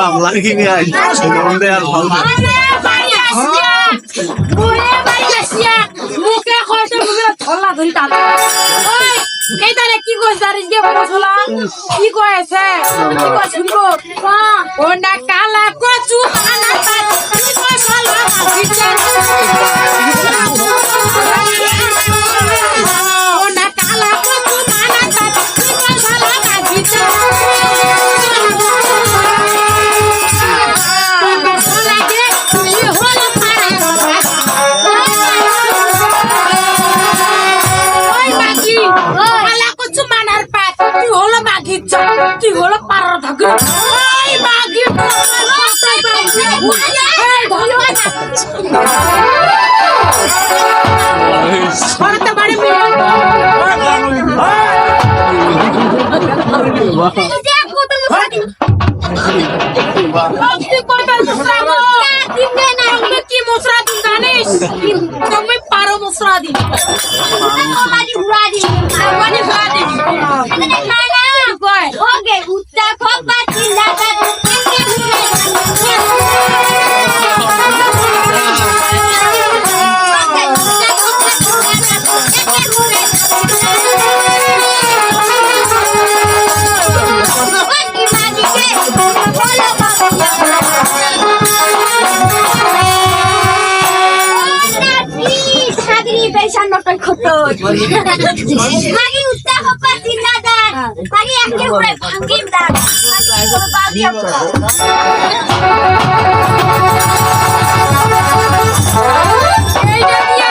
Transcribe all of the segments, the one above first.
বাংলা কি নিয়ে আসছে বন্ধে আর ভালো মুখে কষ্ট মুখে ধরলা ধরি টাকা ওই কি কইছ আর যে বসলা কি কইছে কি কই শুনব ওন্ডা কালা। কচু কি মশরা দিন জানিস তুমি পারো মশরা দিন ঘুরা দিন Dan lagi berbagi apa? এইটা দিয়া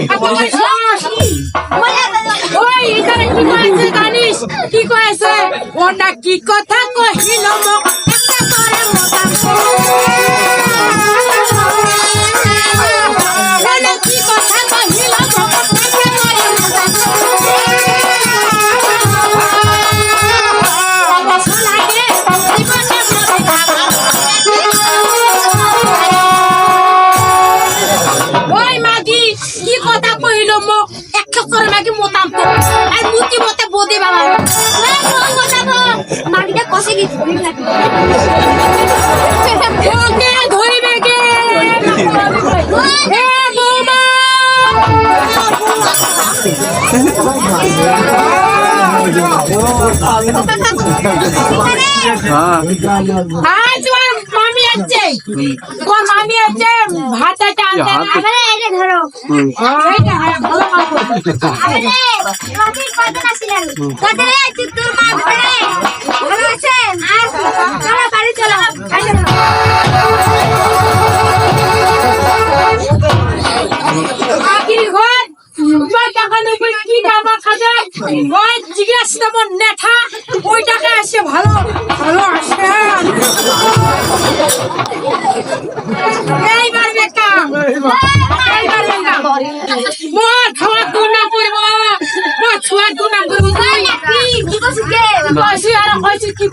কি কয়েছে জানিস? কি কয়েছে ওনা কি কথা কহিল মোক আজ মামি আছে ওর মামি আছে ভাতটা হাতে- না এটা ধরো। এইটা হ্যাঁ, ভালো করছে। আরে রবির কত আসিলেন? কত রে চিত্তুর মা ঘরে ভালো আছেন? আর চলো বাড়ি চলো। আকির ঘর। ওই টাকা নেবে কি জামা খাবে? ওই জিজ্ঞাসা তেমন নেঠা ওই টাকা আসে ভালো ভালো আসে। কি কি কইছিস কইছি আর কইছি কি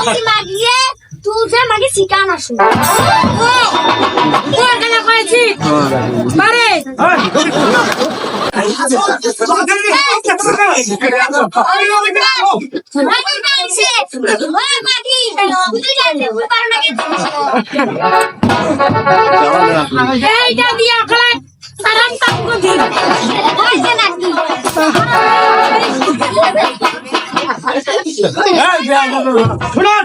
ওই মাগিয়ে যে মাগি শিকান আসু কেন পারো এইটা দিয়া সারাম করে হইছে নাকি শুনুন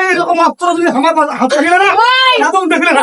এইরকম অস্ত্র যদি আমার হাত থাকিলে না ওই একদম দেখলে না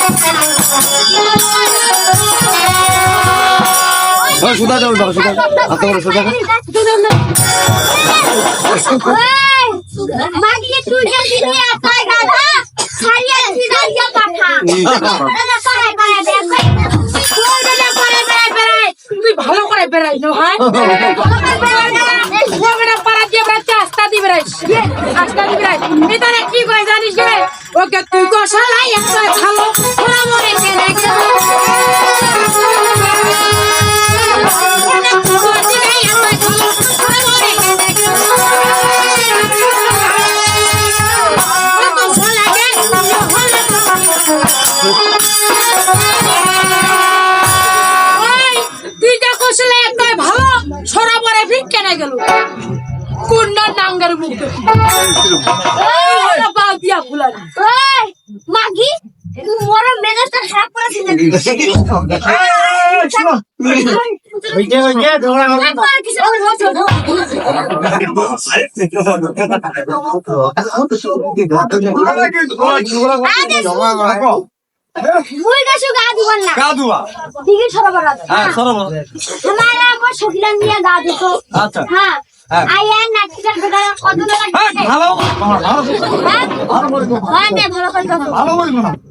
ওই সুদা যাও ধরো সুদা হাত ধরো সুদা মাগিয়ে তুই জলদি নিয়ে আয় গাধা ছাড়িয়ে সিধা ইয়া পাঠা না করে করে দেখ তুই ভালো করে বেড়াই। নো হ্যাঁ দিয়ে বেড়াচ্ছে আস্তা দিয়ে বেড়াইস আস্তা দিয়ে ভিতরে কি করে জানিস রে? ওকে তুই গোশালাই একটা ভালো ওরা মরে গেলে তুই নাঙ্গার মুখে দিয়া ওই মাগি মোর মেজাজটা খারাপ গাছু গা বড় হ্যাঁ হ্যাঁ। ভালো ভালো হ্যাঁ, ভালো করে ভালো করে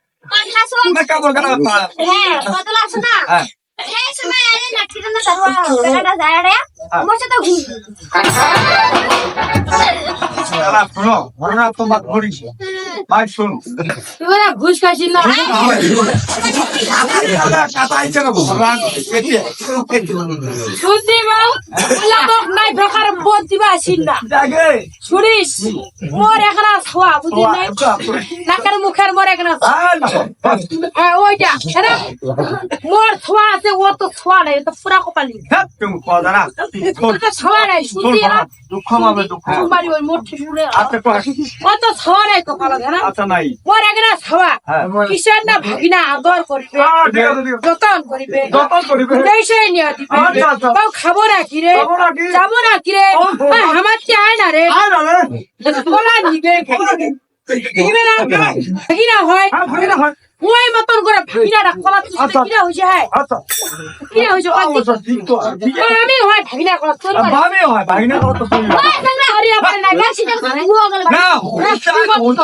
কাটা হ্যাঁ হ্যাঁ। তোমার ধরিস ভাই শুন তোরা ঘুষ খাইছিস না শুনছি বাউ লাগক নাই বেকার বোধ দিবা আসিন না শুনিস মোর একরা ছোয়া বুঝলি নাই নাকের মুখের মোর হ্যাঁ ওইটা হ্যাঁ মোর ছোয়া আছে ও তো ছোয়া নাই তো পুরা কপালি ছোয়া নাই শুনছি না দুঃখ পাবে দুঃখ তোমারই ওই আচ্ছা কয় ও তো ছোয়া নাই কপাল হ্যাঁ আচ্ছা নাই। মোর একরা ছোয়া হ্যাঁ। না ভাগিনা আদর করিবে। যতন করিবে যতন করিবে। দেশে নিয়ে দিবে। আচ্ছা, আচ্ছা। খাব না কি রে কি? যাব না কি রে আমার চেয়ে আয় না রে আয় না রে বলা নিবে ভাগিনা হয়। হ্যাঁ হয়। ওই মতন করে ভাগিনাটা কলা কিরা কিনা হয়েছে হ্যাঁ কিরা কিনা হয়েছে আছে। আমি হয় ভাগিনা কলা করে ভাবে হয় ভাই না তো তুমি না হরিয়া পারে না? গেছি তো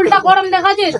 উল্টা গরম দেখাছিস